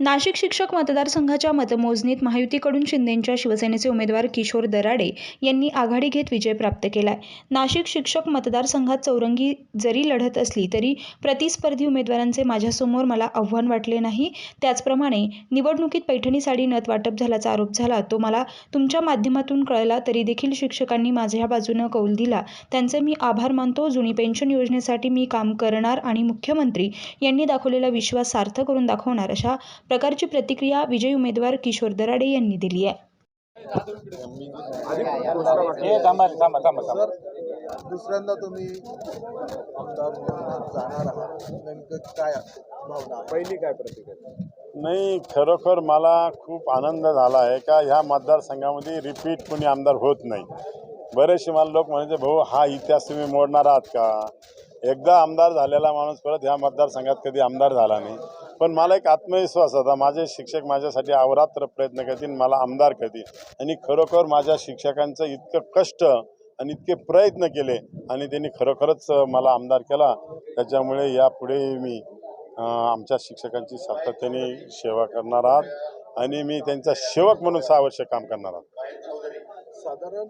नाशिक शिक्षक मतदारसंघाच्या मतमोजणीत महायुतीकडून शिंदेंच्या शिवसेनेचे उमेदवार किशोर दराडे यांनी आघाडी घेत विजय प्राप्त केलाय. नाशिक शिक्षक मतदारसंघात चौरंगी जरी लढत असली तरी प्रतिस्पर्धी उमेदवारांचे माझ्यासमोर मला आव्हान वाटले नाही. त्याचप्रमाणे निवडणुकीत पैठणी साडी नथ वाटप झाल्याचा आरोप झाला तो मला तुमच्या माध्यमातून कळला तरी देखील शिक्षकांनी माझ्या बाजूनं कौल दिला. त्यांचे मी आभार मानतो. जुनी पेन्शन योजनेसाठी मी काम करणार आणि मुख्यमंत्री यांनी दाखवलेला विश्वास सार्थ करून दाखवणार अशा प्रकारची प्रतिक्रिया विजयी उमेदवार किशोर दराडे यांनी दिली आहे. हे दुसऱ्यांदा तुम्ही आमदार जाणार आहात. नेमकं काय भावना? पहिली काय प्रतिक्रिया? नाही खरोखर मला खूप आनंद झाला आहे का ह्या मतदारसंघामध्ये रिपीट कोणी आमदार होत नाही. बरेचसे मला लोक म्हणायचे भाऊ हा इतिहास तुम्ही मोडणार आहात का? एकदा आमदार झालेला माणूस परत ह्या मतदारसंघात कधी आमदार झाला नाही. पण मला एक आत्मविश्वास होता. माझे शिक्षक माझ्यासाठी अवरात्र प्रयत्न करतील मला आमदार करतील. आणि खरोखर माझ्या शिक्षकांचं इतकं कष्ट आणि इतके प्रयत्न केले आणि त्यांनी खरोखरच मला आमदार केला. त्याच्यामुळे यापुढे मी आमच्या शिक्षकांची सातत्याने सेवा करणार आहात आणि मी त्यांचा सेवक म्हणून सहा वर्ष काम करणार आहात. साधारण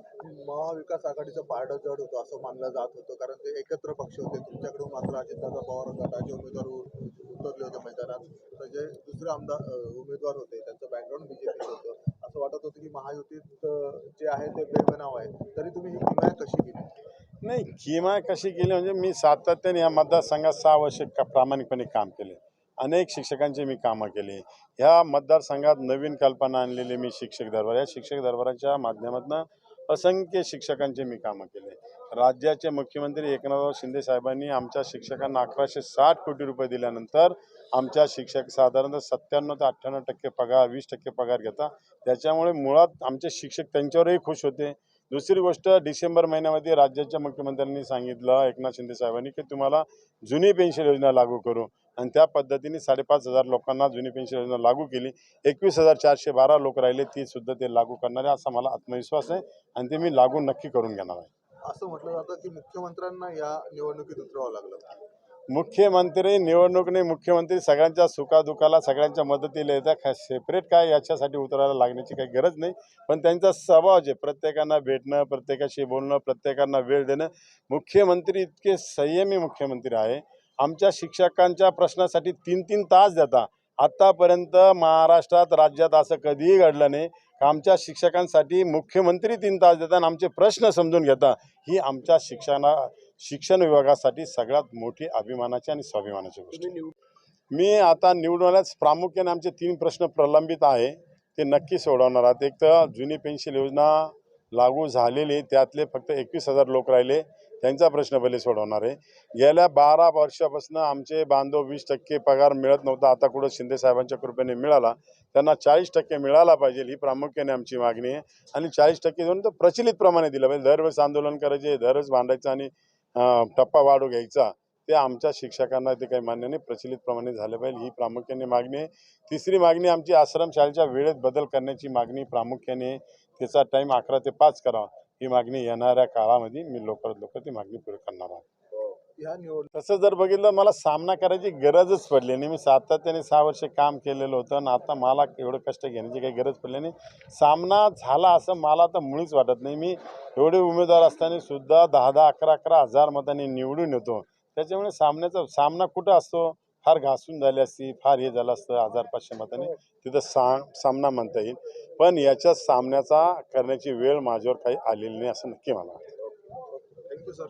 महाविकास आघाडीचं पारडं जड होतं असं मानलं जात होतं कारण ते एकत्र पक्ष होते. तुमच्याकडून मात्र अजितदादा पवार गटाचे उमेदवार उतरले होते मैदानात. तर जे दुसरे आमदार उमेदवार होते त्यांचं बॅकग्राऊंड बीजेपी होतं. असं वाटत होतं की महायुतीत जे आहे ते बेबनाव आहे. तरी तुम्ही ही हिमायत कशी केली? नाही किमा कशी केली म्हणजे मी सातत्याने या मतदारसंघात सहा वर्ष का प्रामाणिकपणे काम केले. अनेक शिक्षकांची मी कामं केली. ह्या मतदारसंघात नवीन कल्पना आणलेली मी शिक्षक दरबार. या शिक्षक दरबाराच्या माध्यमातून असंख्य शिक्षकांचे मी कामं केले. राज्याचे मुख्यमंत्री एकनाथराव शिंदे साहेबांनी आमच्या शिक्षकांना अकराशे साठ कोटी रुपये दिल्यानंतर आमच्या शिक्षक साधारणतः सत्त्याण्णव ते अठ्ठ्याण्णव टक्के पगार वीस टक्के पगार घेता. त्याच्यामुळे मुळात आमचे शिक्षक त्यांच्यावरही खुश होते. दुसरी गोष्ट डिसेंबर महिन्यामध्ये राज्याच्या मुख्यमंत्र्यांनी सांगितलं एकनाथ शिंदे साहेबांनी की तुम्हाला जुनी पेन्शन योजना लागू करू. आणि त्या पद्धतीने साडेपाच हजार लोकांना जुनी पेन्शन योजना लागू केली. एकवीस हजार चारशे बारा लोक राहिले ती सुद्धा ते लागू करणारे असा मला आत्मविश्वास आहे. आणि ते मी लागू नक्की करून घेणार आहे. असं म्हटलं जातं की मुख्यमंत्र्यांना या निवडणुकीत उतरावं लागलं. मुख्यमंत्री निवडणुकीने मुख्यमंत्री सगळ्यांच्या सुखादुखाला सगळ्यांच्या मदतीला येतात. काय सेपरेट काय? याच्यासाठी उतरायला लागण्याची काही गरज नाही. पण त्यांचा स्वभाव जे प्रत्येकांना भेटणं प्रत्येकाशी बोलणं प्रत्येकांना वेळ देणं मुख्यमंत्री इतके संयमी मुख्यमंत्री आहे. आमच्या शिक्षकांच्या प्रश्नासाठी तीन तीन तास देता आत्तापर्यंत महाराष्ट्रात राज्यात असं कधीही घडलं नाही. आमच्या शिक्षकांसाठी मुख्यमंत्री तीन तास देतात आणि आमचे प्रश्न समजून घेता ही आमच्या शिक्षणा शिक्षण विभागासाठी सगळ्यात मोठी अभिमानाची आणि स्वाभिमानाची गोष्ट. मी आता निवडून आल्यास प्रामुख्याने आमचे तीन प्रश्न प्रलंबित आहे. ते नक्की सोडवणार आहात. एक तर जुनी पेन्शन योजना लागू झालेली त्यातले फक्त एकवीस हजार लोक राहिले. त्यांचा प्रश्न पहिले सोडवणार आहे. गेल्या बारा वर्षापासून आमचे बांधव वीस टक्के पगार मिळत नव्हता. आता कुठं शिंदे साहेबांच्या कृपेने मिळाला त्यांना चाळीस टक्के मिळाला पाहिजे ही प्रामुख्याने आमची मागणी आहे. आणि चाळीस टक्के देऊन तर प्रचलित प्रमाणे दिलं पाहिजे. दरवेळेस आंदोलन करायचे दरवेळेस भांडायचं आणि टप्पा वाढू घ्यायचा. ते आमच्या शिक्षकांना ते काही मान्य नाही. प्रचलित प्रमाणे झालं पाहिजे. ही प्रामुख्याने मागणी आहे. तिसरी मागणी आमची आश्रमशाळेच्या वेळेत बदल करण्याची मागणी प्रामुख्याने त्याचा टाईम अकरा ते पाच करावा. ही मागणी येणाऱ्या काळामध्ये मी लवकरात लवकर ती मागणी पूर्ण करणार आहे. ह्या निवड तसं जर बघितलं मला सामना करायची गरजच पडली नाही. मी सातत्याने सहा वर्ष काम केलेलं होतं आणि आता मला एवढं कष्ट घेण्याची काही गरज पडली नाही. सामना झाला असं मला तर मुळीच वाटत नाही. मी एवढे उमेदवार असताना सुद्धा दहा दहा अकरा अकरा हजार मतांनी निवडून येतो. त्याच्यामुळे सामन्याचा सामना कुठं असतो? फार घासून झाली असती फार हे झालं असतं हजार पाचशे मताने. तिथं सा सामना म्हणता येईल. पण याच्या सामन्याचा करण्याची वेळ माझ्यावर काही आलेली नाही असं नक्की मला वाटतं. Thank you sir